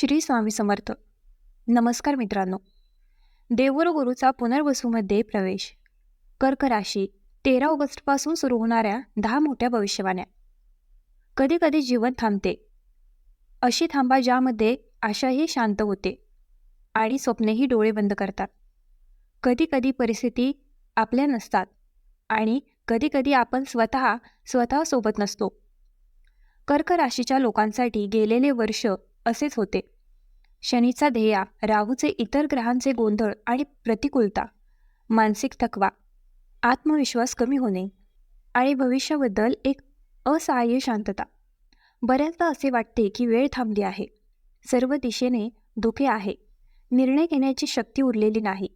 श्री स्वामी समर्थ. नमस्कार मित्रांनो. देवगुरु गुरुचा पुनर्वसूमध्ये प्रवेश. कर्क राशी तेरा ऑगस्टपासून सुरू होणाऱ्या दहा मोठ्या भविष्यवाण्या. कधी कधी जीवन थांबते. अशी थांबा ज्यामध्ये आशाही शांत होते आणि स्वप्नेही डोळे बंद करतात. कधी कधी परिस्थिती आपल्या नसतात आणि कधी कधी आपण स्वतः स्वतःसोबत नसतो. कर्क राशीच्या लोकांसाठी गेलेले वर्ष असेच होते. शनीचा ध्येया राहूचे इतर ग्रहांचे गोंधळ आणि प्रतिकूलता मानसिक थकवा आत्मविश्वास कमी होणे आणि भविष्याबद्दल एक असहाय्य शांतता. बऱ्याचदा असे वाटते की वेळ थांबली आहे. सर्व दिशेने धोके आहे. निर्णय घेण्याची शक्ती उरलेली नाही.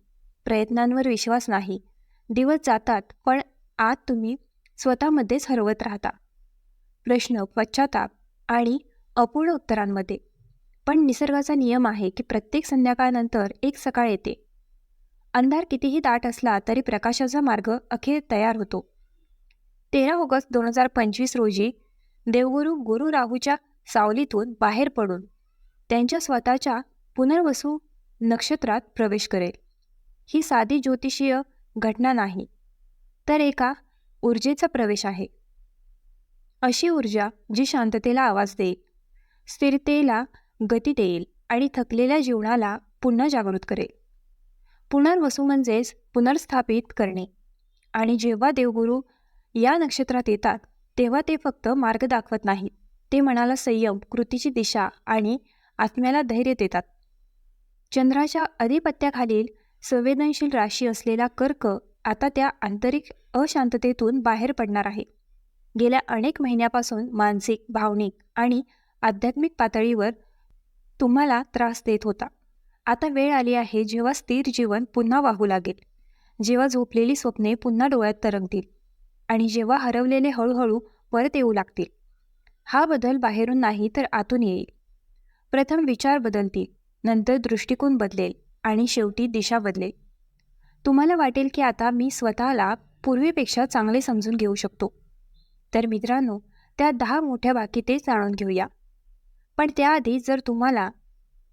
प्रयत्नांवर विश्वास नाही. दिवस जातात पण आत तुम्ही स्वतःमध्येच हरवत राहता. प्रश्न पश्चाताप आणि अपूर्ण उत्तरांमध्ये. पण निसर्गाचा नियम आहे की प्रत्येक संध्याकाळनंतर एक सकाळ येते. अंधार कितीही दाट असला तरी प्रकाशाचा मार्ग अखेर तयार होतो. तेरा ऑगस्ट दोन हजार पंचवीस रोजी देवगुरू गुरु राहूच्या सावलीतून बाहेर पडून त्यांच्या स्वतःच्या पुनर्वसू नक्षत्रात प्रवेश करेल. ही साधी ज्योतिषीय घटना नाही तर एका ऊर्जेचा प्रवेश आहे. अशी ऊर्जा जी शांततेला आवाज देईल स्थिरतेला गती देईल आणि थकलेल्या जीवनाला पुन्हा जागृत करेल. पुनर्वसू म्हणजेच पुनर्स्थापित करणे. आणि जेव्हा देवगुरू या नक्षत्रात येतात तेव्हा ते फक्त मार्ग दाखवत नाहीत. ते मनाला संयम कृतीची दिशा आणि आत्म्याला धैर्य देतात. चंद्राच्या अधिपत्याखालील संवेदनशील राशी असलेला कर्क आता त्या आंतरिक अशांततेतून बाहेर पडणार आहे. गेल्या अनेक महिन्यापासून मानसिक भावनिक आणि आध्यात्मिक पातळीवर तुम्हाला त्रास देत होता. आता वेळ आली आहे जेव्हा स्थिर जीवन पुन्हा वाहू लागेल. जेव्हा झोपलेली स्वप्ने पुन्हा डोळ्यात तरंगतील आणि जेव्हा हरवलेले हळूहळू परत येऊ लागतील. हा बदल बाहेरून नाही तर आतून येईल. प्रथम विचार बदलतील नंतर दृष्टिकोन बदलेल आणि शेवटी दिशा बदलेल. तुम्हाला वाटेल की आता मी स्वतःला पूर्वीपेक्षा चांगले समजून घेऊ शकतो. तर मित्रांनो त्या दहा मोठ्या बाकी ते जाणून घेऊया. पण त्याआधी जर तुम्हाला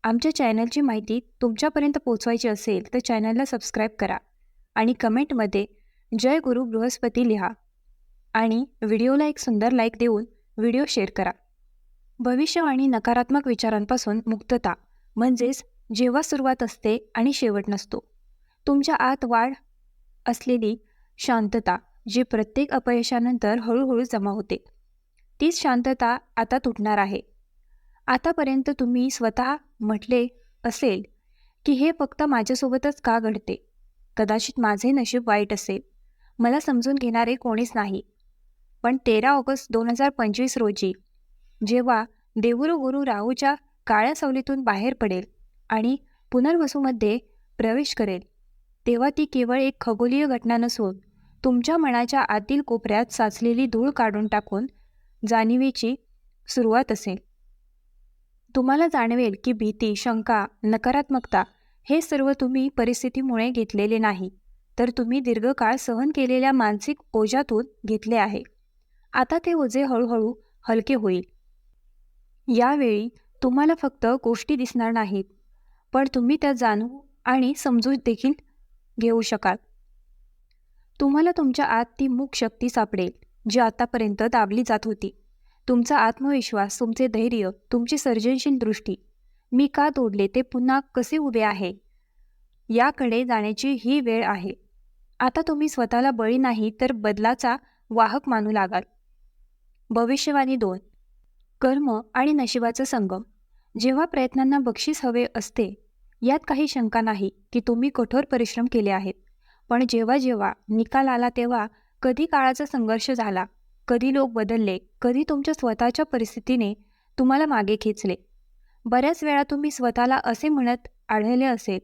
आमच्या चॅनलची माहिती तुमच्यापर्यंत पोचवायची असेल तर चॅनलला सबस्क्राईब करा आणि कमेंटमध्ये जय गुरु बृहस्पती लिहा आणि व्हिडिओला एक सुंदर लाईक देऊन व्हिडिओ शेअर करा. भविष्य आणि नकारात्मक विचारांपासून मुक्तता म्हणजेच जेव्हा सुरुवात असते आणि शेवट नसतो. तुमच्या आत वाढ असलेली शांतता जी प्रत्येक अपयशानंतर हळूहळू जमा होते. तीच शांतता आता तुटणार आहे. आतापर्यंत तुम्ही स्वतः म्हटले असेल की हे फक्त माझ्यासोबतच का घडते? कदाचित माझे नशीब वाईट असेल. मला समजून घेणारे कोणीच नाही. पण तेरा ऑगस्ट दोन हजार पंचवीस रोजी जेव्हा देवुरू गुरु राहूच्या काळ्या सावलीतून बाहेर पडेल आणि पुनर्वसूमध्ये प्रवेश करेल तेव्हा ती केवळ एक खगोलीय घटना नसून तुमच्या मनाच्या आतील कोपऱ्यात साचलेली धूळ काढून टाकून जाणिवेची सुरुवात असेल. तुम्हाला जाणवेल की भीती शंका नकारात्मकता हे सर्व तुम्ही परिस्थितीमुळे घेतलेले नाही तर तुम्ही दीर्घकाळ सहन केलेल्या मानसिक ओझ्यातून घेतले आहे. आता ते ओझे हळूहळू हलके होईल. यावेळी तुम्हाला फक्त गोष्टी दिसणार नाहीत पण तुम्ही त्या जाणू आणि समजू देखील घेऊ शकाल. तुम्हाला तुमच्या आत ती मूक शक्ती सापडेल जी आतापर्यंत दाबली जात होती. तुमचा आत्मविश्वास तुमचे धैर्य तुमची सर्जनशील दृष्टी. मी का तोडले ते पुन्हा कसे उभे आहे? याकडे जाण्याची ही वेळ आहे. आता तुम्ही स्वतःला बळी नाही तर बदलाचा वाहक मानू लागाल. भविष्यवाणी दोन. कर्म आणि नशिबाचा संगम. जेव्हा प्रयत्नांना बक्षीस हवे असते यात काही शंका नाही की तुम्ही कठोर परिश्रम केले आहेत. पण जेव्हा जेव्हा निकाल आला तेव्हा कधी काळाचा संघर्ष झाला कधी लोक बदलले कधी तुमच्या स्वतःच्या परिस्थितीने तुम्हाला मागे खेचले. बऱ्याच वेळा तुम्ही स्वतःला असे म्हणत आढळले असेल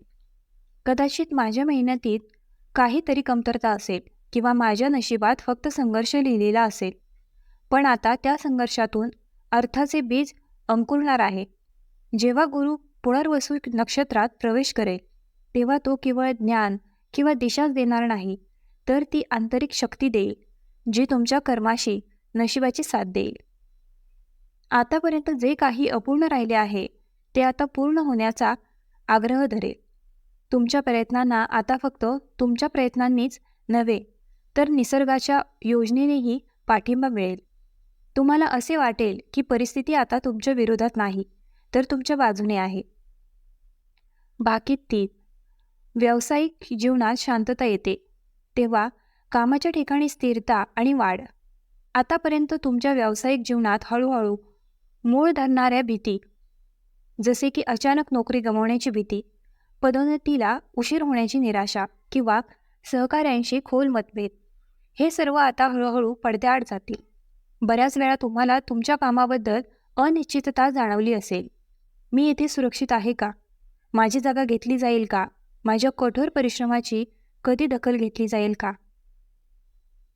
कदाचित माझ्या मेहनतीत काहीतरी कमतरता असेल किंवा माझ्या नशिबात फक्त संघर्ष लिहिलेला असेल पण आता त्या संघर्षातून अर्थाचे बीज अंकुरणार आहे. जेव्हा गुरु पुनर्वसू नक्षत्रात प्रवेश करेल तेव्हा तो केवळ ज्ञान किंवा दिशाच देणार नाही तर ती आंतरिक शक्ती देईल. जी तुमच्या कर्माशी नशिबाची साथ देईल. आतापर्यंत जे काही अपूर्ण राहिले आहे ते आता पूर्ण होण्याचा आग्रह धरेल. तुमच्या प्रयत्नांना आता फक्त तुमच्या प्रयत्नांनीच नव्हे तर निसर्गाच्या योजनेनेही पाठिंबा मिळेल. तुम्हाला असे वाटेल की परिस्थिती आता तुमच्या विरोधात नाही तर तुमच्या बाजूने आहे. बाकी तीन. व्यावसायिक जीवनात शांतता येते तेव्हा कामाच्या ठिकाणी स्थिरता आणि वाढ. आतापर्यंत तुमच्या व्यावसायिक जीवनात हळूहळू मूळ धरणाऱ्या भीती जसे की अचानक नोकरी गमावण्याची भीती पदोन्नतीला उशीर होण्याची निराशा किंवा सहकाऱ्यांशी खोल मतभेद हे सर्व आता हळूहळू पडद्याआड जातील. बऱ्याच वेळा तुम्हाला तुमच्या कामाबद्दल अनिश्चितता जाणवली असेल. मी येथे सुरक्षित आहे का? माझी जागा घेतली जाईल का? माझ्या कठोर परिश्रमाची कधी दखल घेतली जाईल का?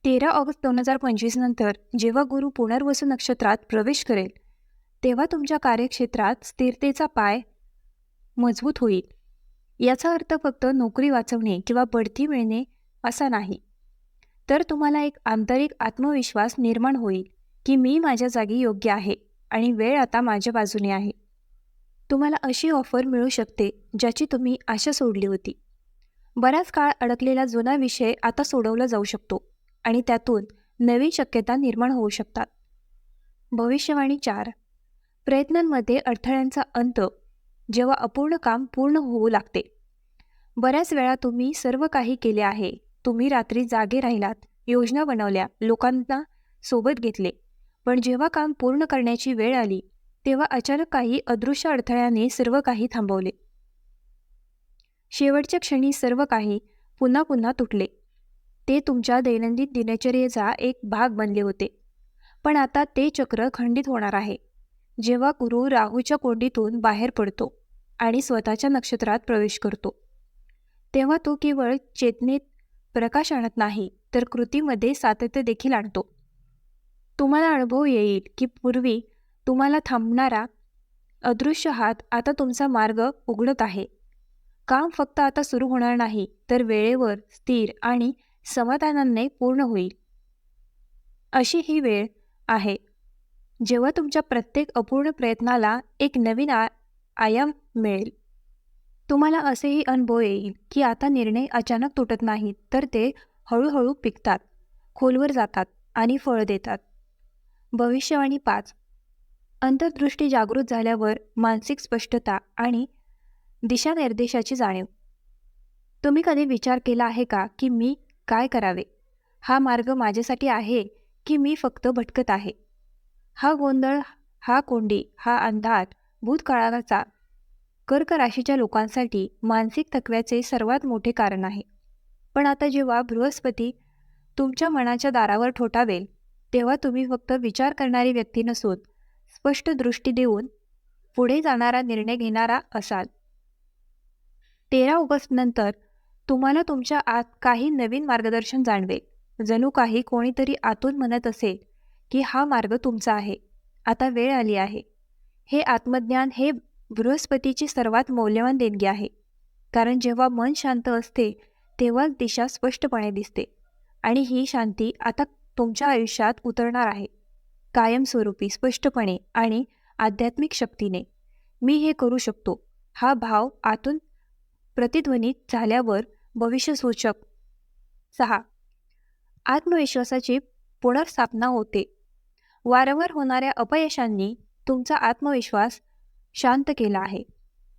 तेरा ऑगस्ट दोन हजार पंचवीस नंतर जेव्हा गुरु पुनर्वसू नक्षत्रात प्रवेश करेल तेव्हा तुमच्या कार्यक्षेत्रात स्थिरतेचा पाय मजबूत होईल. याचा अर्थ फक्त नोकरी वाचवणे किंवा बढती मिळणे असा नाही. तर तुम्हाला एक आंतरिक आत्मविश्वास निर्माण होईल की मी माझ्या जागी योग्य आहे आणि वेळ आता माझ्या बाजूने आहे. तुम्हाला अशी ऑफर मिळू शकते ज्याची तुम्ही आशा सोडली होती. बराच काळ अडकलेला जुना विषय आता सोडवला जाऊ शकतो. आणि त्यातून नवीन शक्यता निर्माण होऊ शकतात. भविष्यवाणी चार. प्रयत्नांमध्ये अडथळ्यांचा अंत जेव्हा अपूर्ण काम पूर्ण होऊ लागते. बऱ्याच वेळा तुम्ही सर्व काही केले आहे. तुम्ही रात्री जागे राहिलात योजना बनवल्या लोकांना सोबत घेतले. पण जेव्हा काम पूर्ण करण्याची वेळ आली तेव्हा अचानक काही अदृश्य अडथळ्याने सर्व काही थांबवले. शेवटच्या क्षणी सर्व काही पुन्हा पुन्हा तुटले. ते तुमच्या दैनंदिन दिनचर्येचा एक भाग बनले होते. पण आता ते चक्र खंडित होणार आहे. जेव्हा गुरु राहूच्या कोंडीतून बाहेर पडतो आणि स्वतःच्या नक्षत्रात प्रवेश करतो. तेव्हा तो केवळ चेतनेत प्रकाश आणत नाही तर कृतीमध्ये सातत्य देखील आणतो. तुम्हाला अनुभव येईल की पूर्वी तुम्हाला थांबणारा अदृश्य हात आता तुमचा मार्ग उघडत आहे. काम फक्त आता सुरू होणार नाही तर वेळेवर स्थिर आणि समाधानाने पूर्ण होईल. अशी ही वेळ आहे. जेव्हा तुमच्या प्रत्येक अपूर्ण प्रयत्नाला एक नवीन आ आयाम मिळेल. तुम्हाला असेही अनुभव येईल की आता निर्णय अचानक तुटत नाहीत तर ते हळूहळू पिकतात खोलवर जातात आणि फळ देतात. भविष्यवाणी पाच. अंतर्दृष्टी जागृत झाल्यावर मानसिक स्पष्टता आणि दिशानिर्देशाची जाणीव. तुम्ही कधी विचार केला आहे का की मी काय करावे? हा मार्ग माझ्यासाठी आहे की मी फक्त भटकत आहे? हा गोंधळ हा कोंडी हा अंधार भूतकाळाचा कर्क राशीच्या लोकांसाठी मानसिक थकव्याचे सर्वात मोठे कारण आहे. पण आता जेव्हा बृहस्पती तुमच्या मनाच्या दारावर ठोठावेल तेव्हा तुम्ही फक्त विचार करणारी व्यक्ती नसून स्पष्ट दृष्टी देऊन पुढे जाणारा निर्णय घेणारा असाल. तेरा ऑगस्ट नंतर तुम्हाला तुमच्या आत काही नवीन मार्गदर्शन जाणवेल. जणू काही कोणीतरी आतून म्हणत असेल की हा मार्ग तुमचा आहे. आता वेळ आली आहे. हे आत्मज्ञान हे बृहस्पतीची सर्वात मौल्यवान देणगी आहे. कारण जेव्हा मन शांत असते तेव्हाच दिशा स्पष्टपणे दिसते. आणि ही शांती आता तुमच्या आयुष्यात उतरणार आहे. कायमस्वरूपी स्पष्टपणे आणि आध्यात्मिक शक्तीने. मी हे करू शकतो. हा भाव आतून प्रतिध्वनित झाल्यावर भविष्यसूचक सहा. आत्मविश्वासाची पुनर्स्थापना होते. वारंवार होणाऱ्या अपयशांनी तुमचा आत्मविश्वास शांत केला आहे.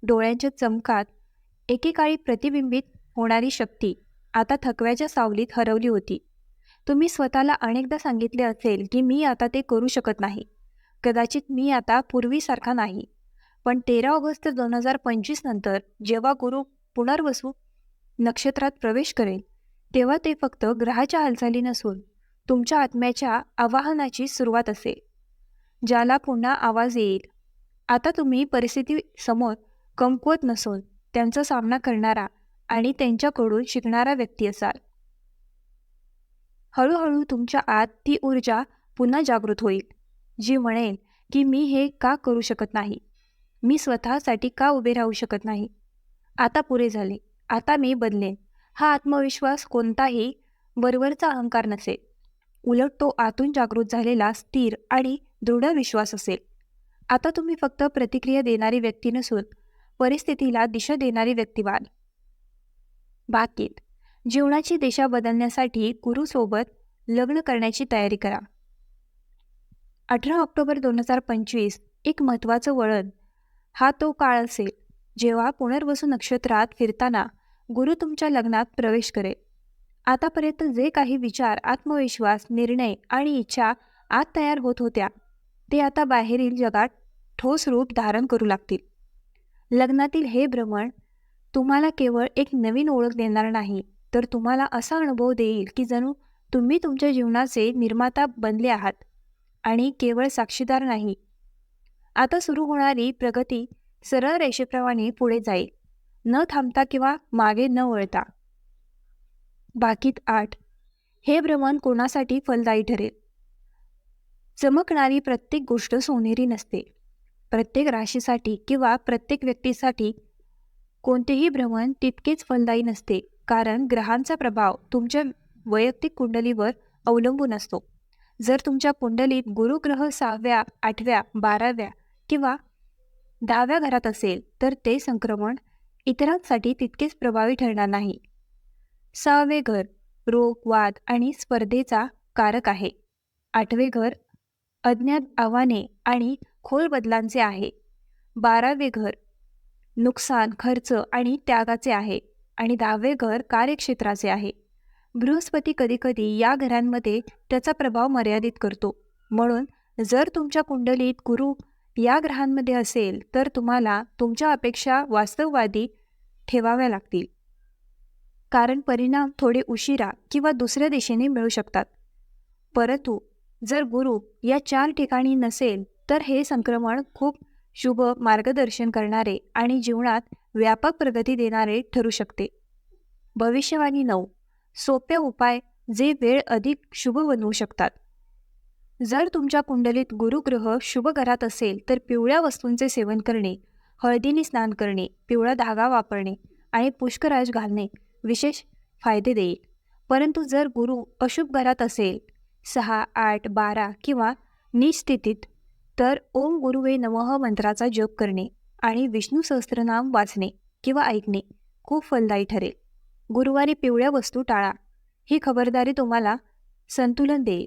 डोळ्यांच्या चमकात एकेकाळी प्रतिबिंबित होणारी शक्ती आता थकव्याच्या सावलीत हरवली होती. तुम्ही स्वतःला अनेकदा सांगितले असेल की मी आता ते करू शकत नाही. कदाचित मी आता पूर्वीसारखा नाही. पण तेरा ऑगस्ट दोन हजार पंचवीस नंतर जेव्हा गुरु पुनर्वसू नक्षत्रात प्रवेश करेल. तेव्हा ते फक्त ग्रहाच्या हालचाली नसून तुमच्या आत्म्याच्या आवाहनाची सुरुवात असेल ज्याला पुन्हा आवाज येईल. आता तुम्ही परिस्थिती समोर कमकुवत नसून त्यांचा सामना करणारा आणि त्यांच्याकडून शिकणारा व्यक्ती असाल. हळूहळू तुमच्या आत ती ऊर्जा पुन्हा जागृत होईल जी म्हणेल की मी हे का करू शकत नाही? मी स्वतःसाठी का उभे राहू शकत नाही? आता पुरे झाले. आता मी बदलेन. हा आत्मविश्वास कोणताही वरवरचा अहंकार नसेल उलट तो आतून जागृत झालेला स्थिर आणि दृढ विश्वास असेल. आता तुम्ही फक्त प्रतिक्रिया देणारी व्यक्ती नसून परिस्थितीला दिशा देणारी व्यक्ती व्हाल बाकीत जीवनाची दिशा बदलण्यासाठी गुरुसोबत लग्न करण्याची तयारी करा. अठरा ऑक्टोबर दोन हजार पंचवीस एक महत्त्वाचं वळण. हा तो काळ असेल जेव्हा पुनर्वसू नक्षत्रात फिरताना गुरु तुमच्या लग्नात प्रवेश करेल. आतापर्यंत जे काही विचार आत्मविश्वास निर्णय आणि इच्छा आत तयार होत होत्या ते आता बाहेरील जगात ठोस रूप धारण करू लागतील. लग्नातील हे भ्रमण तुम्हाला केवळ एक नवीन ओळख देणार नाही तर तुम्हाला असा अनुभव देईल की जणू तुम्ही तुमच्या जीवनाचे निर्माता बनले आहात आणि केवळ साक्षीदार नाही. आता सुरू होणारी प्रगती सरळ रेषेप्रमाणे पुढे जाईल. न थांबता किंवा मागे न वळता. बाकीत आठ. हे भ्रमण कोणासाठी फलदायी ठरेल? चमकणारी प्रत्येक गोष्ट सोनेरी नसते. प्रत्येक राशीसाठी किंवा प्रत्येक व्यक्तीसाठी कोणतेही भ्रमण तितकेच फलदायी नसते कारण ग्रहांचा प्रभाव तुमच्या वैयक्तिक कुंडलीवर अवलंबून असतो. जर तुमच्या कुंडलीत गुरुग्रह सहाव्या आठव्या बाराव्या किंवा दहाव्या घरात असेल तर ते संक्रमण इतरांसाठी तितकेच प्रभावी ठरणार नाही. सहावे घर रोग वाद आणि स्पर्धेचा कारक आहे. आठवे घर अज्ञात आव्हाने आणि खोल बदलांचे आहे. बारावे घर नुकसान खर्च आणि त्यागाचे आहे आणि दहावे घर कार्यक्षेत्राचे आहे. बृहस्पती कधीकधी या घरांमध्ये त्याचा प्रभाव मर्यादित करतो. म्हणून जर तुमच्या कुंडलीत गुरु या ग्रहांमध्ये असेल तर तुम्हाला तुमच्या अपेक्षा वास्तववादी ठेवाव्या लागतील. कारण परिणाम थोडे उशिरा किंवा दुसऱ्या दिशेने मिळू शकतात. परंतु जर गुरु या चार ठिकाणी नसेल तर हे संक्रमण खूप शुभ मार्गदर्शन करणारे आणि जीवनात व्यापक प्रगती देणारे ठरू शकते. भविष्यवाणी नऊ. सोपे उपाय जे वेळ अधिक शुभ बनवू शकतात. जर तुमच्या कुंडलीत गुरुग्रह शुभ घरात असेल तर पिवळ्या वस्तूंचे सेवन करणे हळदीने स्नान करणे पिवळा धागा वापरणे आणि पुष्कराज घालणे विशेष फायदे देईल. परंतु जर गुरु अशुभ घरात असेल सहा आठ बारा किंवा निस्थितीत तर ओम गुरुवे नमः मंत्राचा जप करणे आणि विष्णू सहस्त्रनाम वाचणे किंवा ऐकणे खूप फलदायी ठरेल. गुरुवारी पिवळ्या वस्तू टाळा. ही खबरदारी तुम्हाला संतुलन देईल.